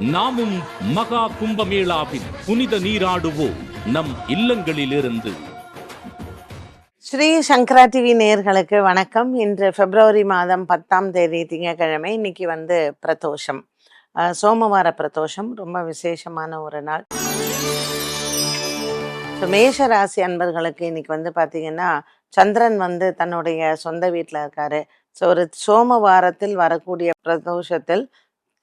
நாமும் மகா கும்பமேளாவில் புனித நீராடுவோம் நம் இல்லங்களிலிருந்து. ஸ்ரீ சங்கரா டிவி நேயர்களுக்கு வணக்கம். இன்று பிப்ரவரி மாதம் பத்தாம் தேதி திங்கட்கிழமை. இன்னைக்கு வந்து பிரதோஷம். சோமவார பிரதோஷம். ரொம்ப விசேஷமான ஒரு நாள். ஸோ மேஷ ராசி அன்பர்களுக்கு இன்னைக்கு வந்து பார்த்தீங்கன்னா சந்திரன் வந்து தன்னுடைய சொந்த வீட்டில் இருக்காரு. ஸோ ஒரு சோமவாரத்தில் வரக்கூடிய பிரதோஷத்தில்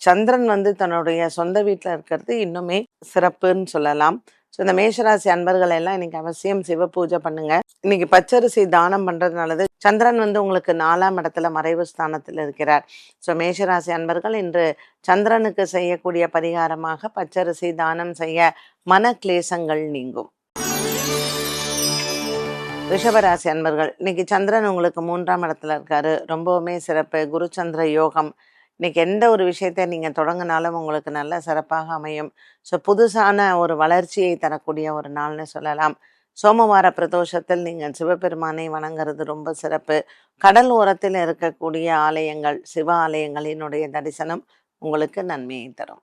சந்திரன் வந்து தன்னுடைய சொந்த வீட்டில் இருக்கிறது இன்னுமே சிறப்புன்னு சொல்லலாம். ஸோ இந்த மேஷராசி அன்பர்கள் எல்லாம் இன்னைக்கு அவசியம் சிவ பூஜை பண்ணுங்க. இன்னைக்கு பச்சரிசி தானம் பண்றது நல்லது. சந்திரன் வந்து உங்களுக்கு நாலாம் இடத்துல மறைவு ஸ்தானத்தில் இருக்கிறார். ஸோ மேஷராசி அன்பர்கள் இன்று சந்திரனுக்கு செய்யக்கூடிய பரிகாரமாக பச்சரிசி தானம் செய்ய மன கிளேசங்கள் நீங்கும். ரிஷபராசி அன்பர்கள் இன்னைக்கு சந்திரன் உங்களுக்கு மூன்றாம் இடத்துல இருக்காரு. ரொம்பவுமே சிறப்பு. குரு சந்திர யோகம் இன்றைக்கி எந்த ஒரு விஷயத்தை நீங்கள் தொடங்கினாலும் உங்களுக்கு நல்ல சிறப்பாக அமையும். ஸோ புதுசான ஒரு வளர்ச்சியை தரக்கூடிய ஒரு நாள்னு சொல்லலாம். சோமவார பிரதோஷத்தில் நீங்கள் சிவபெருமானை வணங்குறது ரொம்ப சிறப்பு. கடல் ஓரத்தில் இருக்கக்கூடிய ஆலயங்கள் சிவ ஆலயங்களினுடைய தரிசனம் உங்களுக்கு நன்மையை தரும்.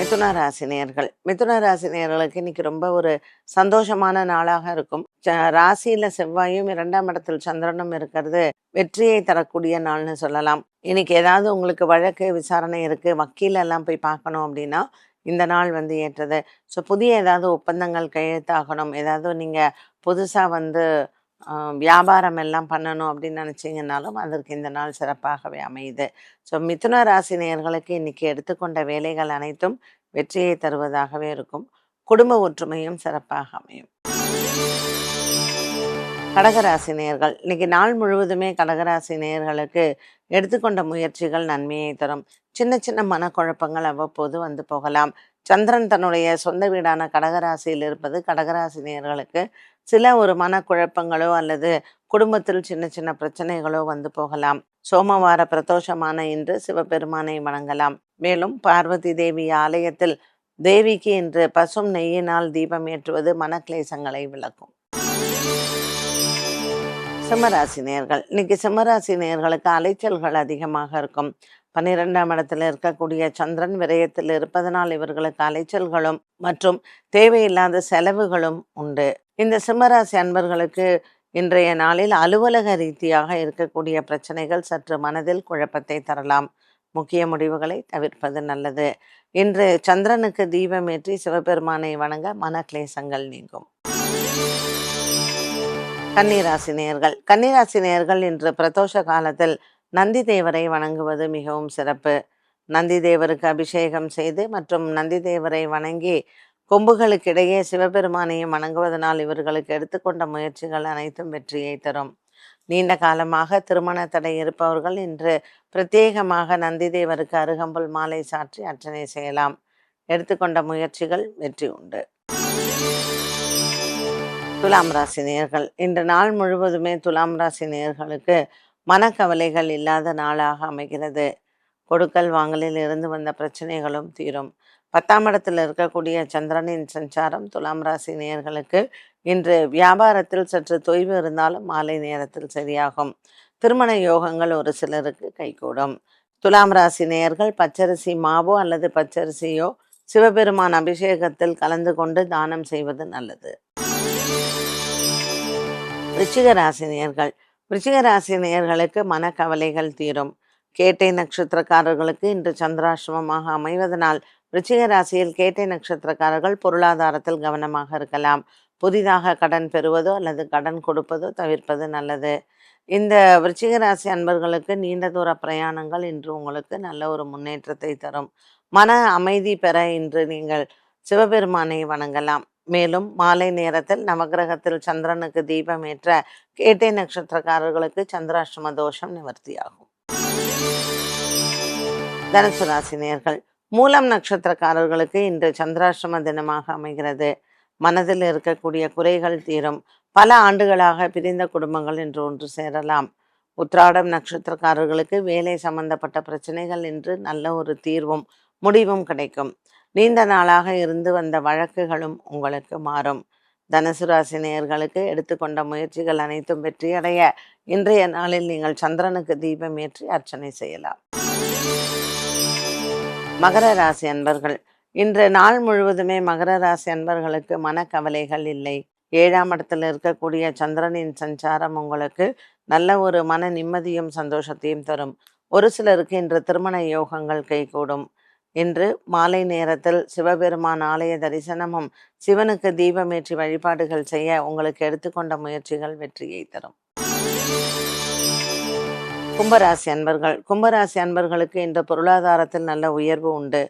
மிதுன ராசினியர்கள். மிதுன ராசினியர்களுக்கு இன்னைக்கு ரொம்ப ஒரு சந்தோஷமான நாளாக இருக்கும். ராசியில செவ்வாயும் இரண்டாம் இடத்தில் சந்திரனும் இருக்கிறது. வெற்றியை தரக்கூடிய நாள்னு சொல்லலாம். இன்னைக்கு ஏதாவது உங்களுக்கு வழக்கு விசாரணை இருக்கு வக்கீல் எல்லாம் போய் பார்க்கணும் அப்படின்னா இந்த நாள் வந்து ஏற்றது. ஸோ புதிய ஏதாவது ஒப்பந்தங்கள் கையெழுத்தாகணும். ஏதாவது நீங்க புதுசா வந்து வியாபாரம் எல்லாம் பண்ணணும் அப்படின்னு நினச்சிங்கனாலும் அதற்கு இந்த நாள் சிறப்பாகவே அமையுது. ஸோ மிதுன ராசி நேர்களுக்கு இன்னைக்கு எடுத்துக்கொண்ட வேலைகள் அனைத்தும் வெற்றியை தருவதாகவே இருக்கும். குடும்ப ஒற்றுமையும் சிறப்பாக அமையும். கடகராசி நேர்கள். இன்னைக்கு நாள் முழுவதுமே கடகராசி நேர்களுக்கு எடுத்துக்கொண்ட முயற்சிகள் நன்மையை தரும். சின்ன சின்ன மனக்குழப்பங்கள் அவ்வப்போது வந்து போகலாம். சந்திரன் தன்னுடைய சொந்த வீடான கடகராசியில் இருப்பது கடகராசி நேர்களுக்கு சில ஒரு மனக்குழப்பங்களோ அல்லது குடும்பத்தில் சின்ன சின்ன பிரச்சனைகளோ வந்து போகலாம். சோமவார பிரதோஷமான இன்று சிவபெருமானை வணங்கலாம். மேலும் பார்வதி தேவி ஆலயத்தில் தேவிக்கு இன்று பசும் நெய்யினால் தீபம் ஏற்றுவது மனக்லேசங்களை விளக்கும். சிம்மராசி நேர்கள். இன்னைக்கு சிம்மராசி நேர்களுக்கு அலைச்சல்கள் அதிகமாக இருக்கும். பன்னிரெண்டாம் இடத்துல இருக்கக்கூடிய சந்திரன் விரயத்தில் இருப்பதனால் இவர்களுக்கு அலைச்சல்களும் மற்றும் தேவையில்லாத செலவுகளும் உண்டு. இந்த சிம்மராசி அன்பர்களுக்கு இன்றைய நாளில் அலுவலக ரீதியாக இருக்கக்கூடிய பிரச்சனைகள் சற்று மனதில் குழப்பத்தை தரலாம். முக்கிய முடிவுகளை தவிர்ப்பது நல்லது. இன்று சந்திரனுக்கு தீபமேற்றி சிவபெருமானை வணங்க மன கிளேசங்கள் நீங்கும். கன்னிராசி நேர்கள் கன்னிராசி நேர்கள் இன்று பிரதோஷ காலத்தில் நந்தி தேவரை வணங்குவது மிகவும் சிறப்பு. நந்தி தேவருக்கு அபிஷேகம் செய்து மற்றும் நந்தி தேவரை வணங்கி கொம்புகளுக்கிடையே சிவபெருமானையும் வணங்குவதனால் இவர்களுக்கு எடுத்துக்கொண்ட முயற்சிகள் அனைத்தும் வெற்றியை தரும். நீண்ட காலமாக திருமண தடை இருப்பவர்கள் இன்று பிரத்யேகமாக நந்தி தேவருக்கு அருகம்புல் மாலை சாற்றி அர்ச்சனை செய்யலாம். எடுத்துக்கொண்ட முயற்சிகள் வெற்றி உண்டு. துலாம் ராசி நேயர்கள் இன்று நாள் முழுவதுமே துலாம் ராசி நேயர்களுக்கு மனக்கவலைகள் இல்லாத நாளாக அமைகிறது. கொடுக்கல் வாங்கலில் இருந்து வந்த பிரச்சனைகளும் தீரும். பத்தாம் இடத்தில் இருக்கக்கூடிய சந்திரனின் சஞ்சாரம் துலாம் ராசி நேயர்களுக்கு இன்று வியாபாரத்தில் சற்று தொய்வு இருந்தாலும் மாலை நேரத்தில் சரியாகும். திருமண யோகங்கள் ஒரு சிலருக்கு கைகூடும். துலாம் ராசி நேயர்கள் பச்சரிசி மாவோ அல்லது பச்சரிசியோ சிவபெருமான் அபிஷேகத்தில் கலந்து கொண்டு தானம் செய்வது நல்லது. ரிச்சிகராசினியர்கள் ரிச்சிகராசினியர்களுக்கு மனக்கவலைகள் தீரும். கேட்டை நட்சத்திரக்காரர்களுக்கு இன்று சந்திராசிரமமாக அமைவதனால் விருச்சிக ராசியில் கேட்டை நட்சத்திரக்காரர்கள் பொருளாதாரத்தில் கவனமாக இருக்கலாம். புதிதாக கடன் பெறுவதோ அல்லது கடன் கொடுப்பதோ தவிர்ப்பது நல்லது. இந்த விருச்சிக ராசி அன்பர்களுக்கு நீண்ட தூர பிரயாணங்கள் இன்று உங்களுக்கு நல்ல ஒரு முன்னேற்றத்தை தரும். மன அமைதி பெற இன்று நீங்கள் சிவபெருமானை வணங்கலாம். மேலும் மாலை நேரத்தில் நவகிரகத்தில் சந்திரனுக்கு தீபம் ஏற்ற கேட்டை நட்சத்திரக்காரர்களுக்கு சந்திராஷ்டம தோஷம் நிவர்த்தியாகும். தனுசு ராசி மூலம் நட்சத்திரக்காரர்களுக்கு இன்று சந்திராஷ்டம தினமாக அமைகிறது. மனதில் இருக்கக்கூடிய குறைகள் தீரும். பல ஆண்டுகளாக பிரிந்த குடும்பங்கள் இன்று ஒன்று சேரலாம். உத்ராடம் நட்சத்திரக்காரர்களுக்கு வேலை சம்பந்தப்பட்ட பிரச்சனைகள் இன்று நல்ல ஒரு தீர்வும் முடிவும் கிடைக்கும். நீண்ட நாளாக இருந்து வந்த வழக்குகளும் உங்களுக்கு மாறும். தனுசு ராசி நேயர்களுக்கு எடுத்துக்கொண்ட முயற்சிகள் அனைத்தும் வெற்றியடைய இன்றைய நாளில் நீங்கள் சந்திரனுக்கு தீபம் ஏற்றி அர்ச்சனை செய்யலாம். மகர ராசி அன்பர்கள் இன்று நாள் முழுவதுமே மகர ராசி அன்பர்களுக்கு மனக்கவலைகள் இல்லை. ஏழாம் இடத்தில் இருக்கக்கூடிய சந்திரனின் சஞ்சாரம் உங்களுக்கு நல்ல ஒரு மன நிம்மதியும் சந்தோஷத்தையும் தரும். ஒரு சிலருக்கு இன்று திருமண யோகங்கள் கைகூடும். இன்று மாலை நேரத்தில் சிவபெருமான் ஆலய தரிசனமும் சிவனுக்கு தீபமேற்றி வழிபாடுகள் செய்ய உங்களுக்கு எடுத்துக்கொண்ட முயற்சிகள் வெற்றியை தரும். கும்பராசி அன்பர்கள் கும்பராசி அன்பர்களுக்கு இன்று பொருளாதாரத்தில் நல்ல உயர்வு உண்டு.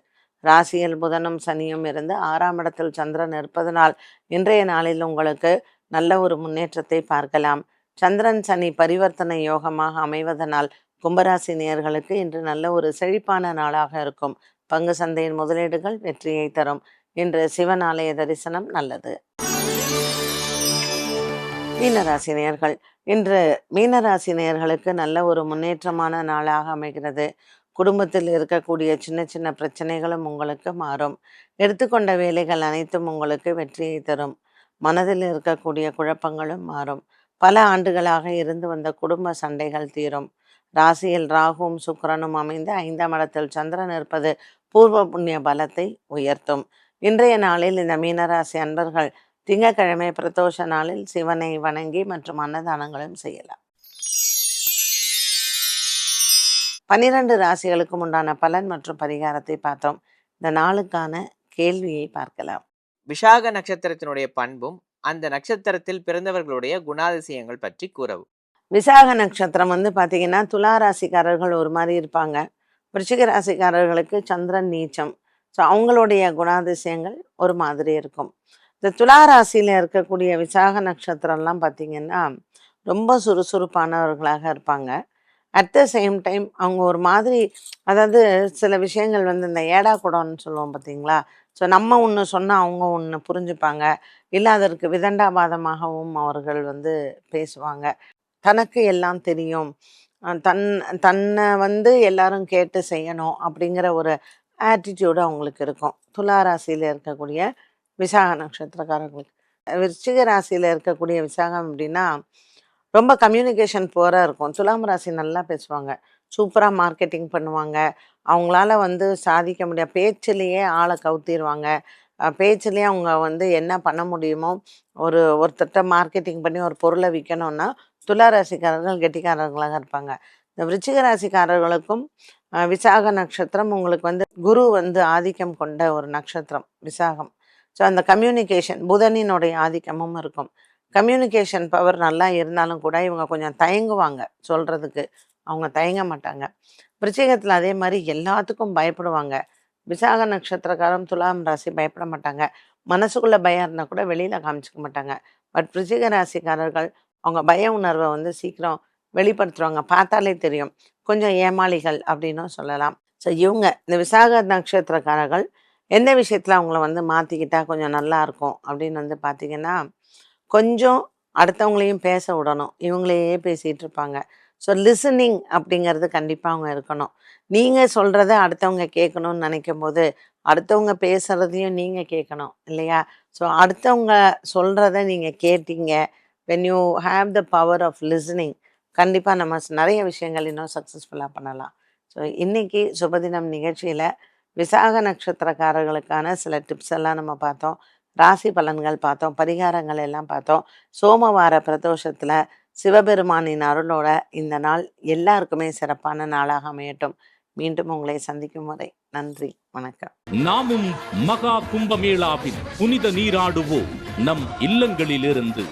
ராசியில் புதனும் சனியும் இருந்து ஆறாம் இடத்தில் சந்திரன் இருப்பதனால் இன்றைய நாளில் உங்களுக்கு நல்ல ஒரு முன்னேற்றத்தை பார்க்கலாம். சந்திரன் சனி பரிவர்த்தனை யோகமாக அமைவதனால் கும்பராசி நேயர்களுக்கு இன்று நல்ல ஒரு செழிப்பான நாளாக இருக்கும். பங்கு சந்தையின் முதலீடுகள் வெற்றியை தரும். இன்று சிவன் ஆலய தரிசனம் நல்லது. மீனராசினியர்கள் இன்று மீனராசினியர்களுக்கு நல்ல ஒரு முன்னேற்றமான நாளாக அமைகிறது. குடும்பத்தில் இருக்கக்கூடிய சின்ன சின்ன பிரச்சனைகளும் உங்களுக்கு மாறும். எடுத்துக்கொண்ட வேலைகள் அனைத்தும் உங்களுக்கு வெற்றியை தரும். மனதில் இருக்கக்கூடிய குழப்பங்களும் மாறும். பல ஆண்டுகளாக இருந்து வந்த குடும்ப சண்டைகள் தீரும். ராசியில் ராகுவும் சுக்கரனும் அமைந்து ஐந்தாம் இடத்தில் சந்திரன் இருப்பது பூர்வ புண்ணிய பலத்தை உயர்த்தும். இன்றைய நாளில் இந்த மீனராசி அன்பர்கள் திங்கட்கிழமை பிரதோஷ நாளில் சிவனை வணங்கி மற்றும் அன்னதானங்களும் செய்யலாம். பன்னிரண்டு ராசிகளுக்கும் உண்டான பலன் மற்றும் பரிகாரத்தை பார்த்தோம். இந்த நாளுக்கான கேள்வியை பார்க்கலாம். விஷாக நட்சத்திரத்தினுடைய பண்பும் அந்த நட்சத்திரத்தில் பிறந்தவர்களுடைய குணாதிசயங்கள் பற்றி கூறவும். விசாக நட்சத்திரம் வந்து பார்த்தீங்கன்னா துலா ராசிக்காரர்கள் ஒரு மாதிரி இருப்பாங்க. விருச்சிக ராசிக்காரர்களுக்கு சந்திரன் நீச்சம். ஸோ அவங்களுடைய குணாதிசயங்கள் ஒரு மாதிரி இருக்கும். இந்த துலா ராசியில் இருக்கக்கூடிய விசாக நட்சத்திரம்லாம் பார்த்தீங்கன்னா ரொம்ப சுறுசுறுப்பானவர்களாக இருப்பாங்க. அட் த சேம் டைம் அவங்க ஒரு மாதிரி அதாவது சில விஷயங்கள் வந்து இந்த ஏடா குடம்னு சொல்லுவோம் பார்த்தீங்களா ஸோ நம்ம ஒன்று சொன்னால் அவங்க ஒன்று புரிஞ்சுப்பாங்க. இல்லை அதற்கு விதண்டாபாதமாகவும் அவர்கள் வந்து பேசுவாங்க. தனக்கு எல்லாம் தெரியும். தன் தன்னை வந்து எல்லாரும் கேட்டு செய்யணும் அப்படிங்கிற ஒரு ஆட்டிடியூடு அவங்களுக்கு இருக்கும். துலா ராசியில் இருக்கக்கூடிய விசாக நட்சத்திரக்காரங்களுக்கு விருச்சிக ராசியில் இருக்கக்கூடிய விசாகம் அப்படின்னா ரொம்ப கம்யூனிகேஷன் போராக இருக்கும். துலாம் ராசி நல்லா பேசுவாங்க. சூப்பராக மார்க்கெட்டிங் பண்ணுவாங்க. அவங்களால வந்து சாதிக்க முடியாது பேச்சிலேயே ஆளை கவுத்திடுவாங்க பேச்சிலேயே அவங்க வந்து என்ன பண்ண முடியுமோ ஒரு ஒருத்தர்கிட்ட மார்க்கெட்டிங் பண்ணி ஒரு பொருளை விற்கணும்னா துலா ராசிக்காரர்கள் கெட்டிக்காரர்களாக இருப்பாங்க. இந்த விருச்சிக ராசிக்காரர்களுக்கும் விசாக நட்சத்திரம் உங்களுக்கு வந்து குரு வந்து ஆதிக்கம் கொண்ட ஒரு நட்சத்திரம் விசாகம். ஸோ அந்த கம்யூனிகேஷன் புதனினுடைய ஆதிக்கமும் இருக்கும். கம்யூனிகேஷன் பவர் நல்லா இருந்தாலும் கூட இவங்க கொஞ்சம் தயங்குவாங்க சொல்கிறதுக்கு அவங்க தயங்க மாட்டாங்க. விருச்சிகத்தில் அதே மாதிரி எல்லாத்துக்கும் பயப்படுவாங்க. விசாக நட்சத்திரக்காரம் துலாம் ராசி பயப்பட மாட்டாங்க. மனசுக்குள்ளே பயம் இருந்தால் கூட வெளியில் காமிச்சிக்க மாட்டாங்க. பட் விருச்சிக ராசிக்காரர்கள் அவங்க பய உணர்வை வந்து சீக்கிரம் வெளிப்படுத்துவாங்க. பார்த்தாலே தெரியும். கொஞ்சம் ஏமாளிகள் அப்படின்னும் சொல்லலாம். ஸோ இவங்க இந்த விசாக நட்சத்திரக்காரர்கள் எந்த விஷயத்தில் அவங்கள வந்து மாற்றிக்கிட்டால் கொஞ்சம் நல்லா இருக்கும் அப்படின்னு வந்து பார்த்தீங்கன்னா கொஞ்சம் அடுத்தவங்களையும் பேச விடணும். இவங்களையே பேசிகிட்டு இருப்பாங்க. ஸோ லிசனிங் அப்படிங்கிறது கண்டிப்பாக அவங்க இருக்கணும். நீங்கள் சொல்கிறத அடுத்தவங்க கேட்கணும்னு நினைக்கும் போது அடுத்தவங்க பேசுகிறதையும் நீங்கள் கேட்கணும் இல்லையா? ஸோ அடுத்தவங்க சொல்கிறத நீங்கள் கேட்டீங்க when you have the power of listening கண்டிப்பாக நம்ம நிறைய விஷயங்கள் இன்னும் சக்ஸஸ்ஃபுல்லாக பண்ணலாம். ஸோ இன்றைக்கி சுபதினம் நிகழ்ச்சியில் விசாக நட்சத்திரக்காரர்களுக்கான சில டிப்ஸ் எல்லாம் நம்ம பார்த்தோம். ராசி பலன்கள் பார்த்தோம். பரிகாரங்கள் எல்லாம் பார்த்தோம். சோமவார பிரதோஷத்தில் சிவபெருமானின் அருளோட இந்த நாள் எல்லாருக்குமே சிறப்பான நாளாக அமையட்டும். மீண்டும் உங்களை சந்திக்கும் வரை நன்றி வணக்கம். நாமும் மகா கும்பமேளாவின் புனித நீராடுவோம். நம் இல்லங்களிலிருந்து